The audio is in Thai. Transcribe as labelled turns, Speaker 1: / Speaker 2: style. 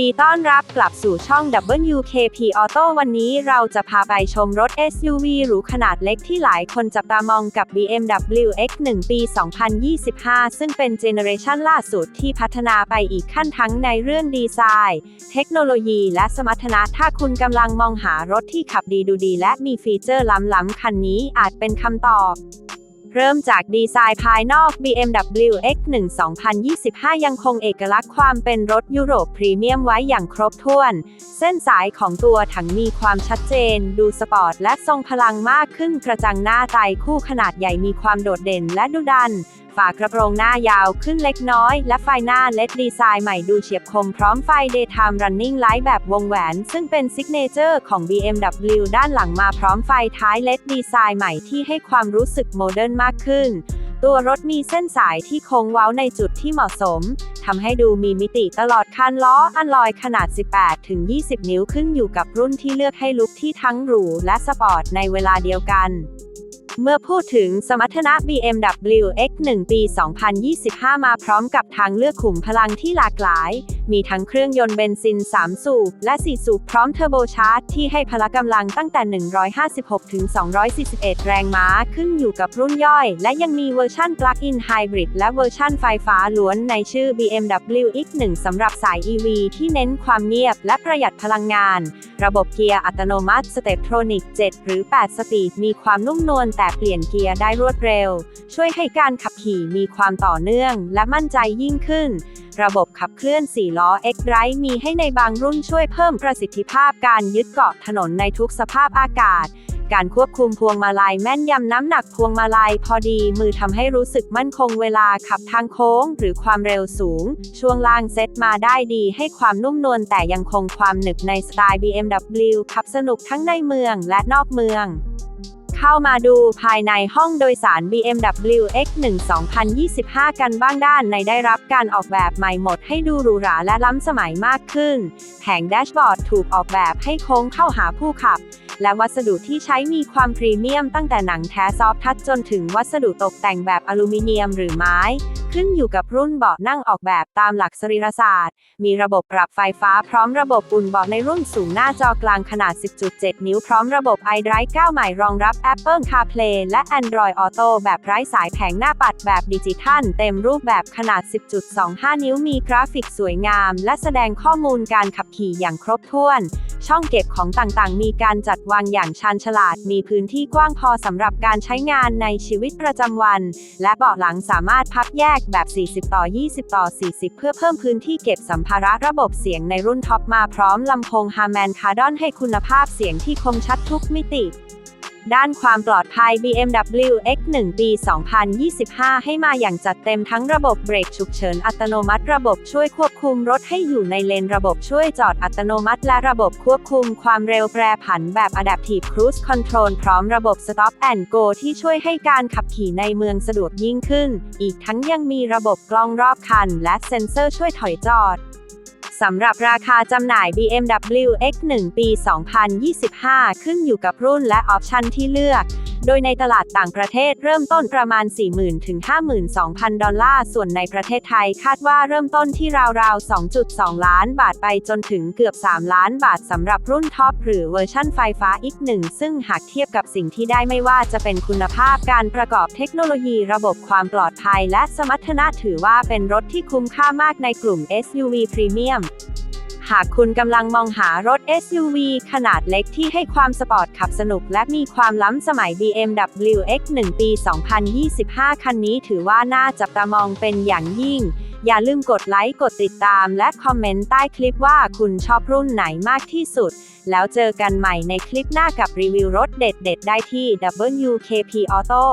Speaker 1: ดีต้อนรับกลับสู่ช่อง WKP Auto วันนี้เราจะพาไปชมรถ SUV หรูขนาดเล็กที่หลายคนจับตามองกับ BMW X1 ปี 2025 ซึ่งเป็นเจเนอเรชันล่าสุดที่พัฒนาไปอีกขั้นทั้งในเรื่องดีไซน์ เทคโนโลยีและสมรรถนะถ้าคุณกำลังมองหารถที่ขับดีดูดีและมีฟีเจอร์ล้ำๆคันนี้อาจเป็นคำตอบ เริ่มจากดีไซน์ภายนอก BMW X1 2025 ยังคงเอกลักษณ์ความเป็นรถยุโรปพรีเมียมไว้อย่างครบถ้วน เส้นสายของตัวถังมีความชัดเจน ดูสปอร์ตและทรงพลังมากขึ้นกระจังหน้าไตคู่ขนาดใหญ่มีความโดดเด่นและดุดันฝากระโปรงหน้ายาวขึ้นเล็กน้อย และไฟหน้าเลดดีไซน์ใหม่ดูเฉียบคมพร้อมไฟ Daytime Running Light แบบวงแหวน ซึ่งเป็นซิกเนเจอร์ของ BMW ด้านหลังมาพร้อมไฟท้ายเลดดีไซน์ใหม่ที่ให้ความรู้สึกโมเดิร์นมากขึ้น ตัวรถมีเส้นสายที่โค้งเว้าในจุดที่เหมาะสมทำให้ดูมีมิติตลอดคันล้ออันลอยขนาด 18-20 นิ้วขึ้นอยู่กับรุ่นที่เลือกให้ลุคที่ทั้งหรูและสปอร์ตในเวลาเดียวกัน เมื่อพูดถึงสมรรถนะ BMW X1 ปี 2025 มาพร้อมกับทางเลือกขุมพลังที่หลากหลาย มีทั้งเครื่องยนต์เบนซิน 3 สูบ และ 4 สูบพร้อมเทอร์โบชาร์จที่ให้พละกำลังตั้งแต่ 156 ถึง 241 แรงม้าขึ้นอยู่กับรุ่นย่อย และยังมีเวอร์ชัน Plug-in Hybrid และเวอร์ชันไฟฟ้าล้วนในชื่อ BMW X1 สำหรับสาย EV ที่เน้นความเงียบและประหยัดพลังงาน ระบบเกียร์อัตโนมัติ Steptronic 7หรือ 8 สปีดมีความนุ่มนวลแต่เปลี่ยนเกียร์ได้รวดเร็ว ช่วยให้การขับขี่มีความต่อเนื่อง และมั่นใจยิ่งขึ้น ระบบขับเคลื่อน 4 ล้อ X-Drive มีให้ในบางรุ่นช่วยเพิ่มประสิทธิภาพการยึดเกาะถนนในทุกสภาพอากาศ การควบคุมพวงมาลัยแม่นยำน้ำหนักพวงมาลัยพอดีมือทำให้รู้สึกมั่นคงเวลาขับทางโค้ง หรือความเร็วสูง ช่วงล่างเซตมาได้ดีให้ความนุ่มนวลแต่ยังคงความหนึบในสไตล์ BMW ขับสนุกทั้งในเมืองและนอกเมือง เข้ามาดูภายในห้องโดยสาร BMW X1 2025 กันบ้างด้านในได้รับการออกแบบใหม่หมดให้ดูหรูหราและล้ำสมัยมากขึ้น แผงแดชบอร์ดถูกออกแบบให้โค้งเข้าหาผู้ขับ และวัสดุที่ใช้มีความพรีเมียมตั้งแต่หนังแท้ซอฟทัชจนถึงวัสดุตกแต่งแบบอลูมิเนียมหรือไม้ ขึ้นอยู่กับรุ่นเบาะนั่งออกแบบตามหลักสรีรศาสตร์ มีระบบปรับไฟฟ้าพร้อมระบบอุ่นเบาะในรุ่นสูงหน้าจอกลางขนาด 10.7 นิ้วพร้อมระบบ iDrive 9 ใหม่รองรับ Apple CarPlay และ Android Auto แบบไร้สายแผงหน้าปัดแบบดิจิทัล เต็มรูปแบบขนาด 10.25 นิ้วมีกราฟิกสวยงาม และแสดงข้อมูลการขับขี่อย่างครบถ้วน ช่องเก็บของต่างๆ มีการจัดวางอย่างชาญฉลาด มีพื้นที่กว้างพอสำหรับการใช้งานในชีวิตประจำวัน และเบาะหลังสามารถพับแยกแบบ 40 ต่อ 20 ต่อ 40 เพื่อเพิ่มพื้นที่เก็บสัมภาระระบบเสียงในรุ่นท็อปมาพร้อมลำโพงฮาร์แมนคาร์ดอนให้คุณภาพเสียงที่คมชัดทุกมิติ ด้านความปลอดภัย BMW X1 ปี 2025 ให้มาอย่างจัดเต็มทั้งระบบเบรกฉุกเฉินอัตโนมัติ ระบบช่วยควบคุมรถให้อยู่ในเลนระบบช่วยจอดอัตโนมัติ และระบบควบคุมความเร็วแปรผันแบบ Adaptive Cruise Control พร้อมระบบ Stop and Go ที่ช่วยให้การขับขี่ในเมืองสะดวกยิ่งขึ้น อีกทั้งยังมีระบบกล้องรอบคัน และเซ็นเซอร์ช่วยถอยจอด สำหรับราคาจำหน่าย BMW X1 ปี 2025 ขึ้นอยู่กับรุ่นและออปชันที่เลือก โดยในตลาดต่างประเทศเริ่มต้นประมาณ 40,000 ถึง 52,000 ดอลลาร์ ส่วนในประเทศไทยคาดว่าเริ่มต้นที่ราวๆ 2.2 ล้านบาทไปจนถึงเกือบ 3 ล้านบาทสำหรับรุ่นท็อปหรือเวอร์ชั่นไฟฟ้าอีกหนึ่ง ซึ่งหากเทียบกับสิ่งที่ได้ไม่ว่าจะเป็นคุณภาพการประกอบเทคโนโลยีระบบความปลอดภัยและสมรรถนะถือว่าเป็นรถที่คุ้มค่ามากในกลุ่ม SUV Premium หากคุณกำลังมองหารถ SUV ขนาดเล็กที่ให้ความสปอร์ตขับสนุกและมีความล้ำสมัย BMW X1 ปี 2025 คันนี้ถือว่าน่าจับตามองเป็นอย่างยิ่ง อย่าลืมกดไลค์ กดติดตามและคอมเมนต์ใต้คลิปว่าคุณชอบรุ่นไหนมากที่สุด แล้วเจอกันใหม่ในคลิปหน้ากับรีวิวรถเด็ดๆ ได้ที่ WKP Auto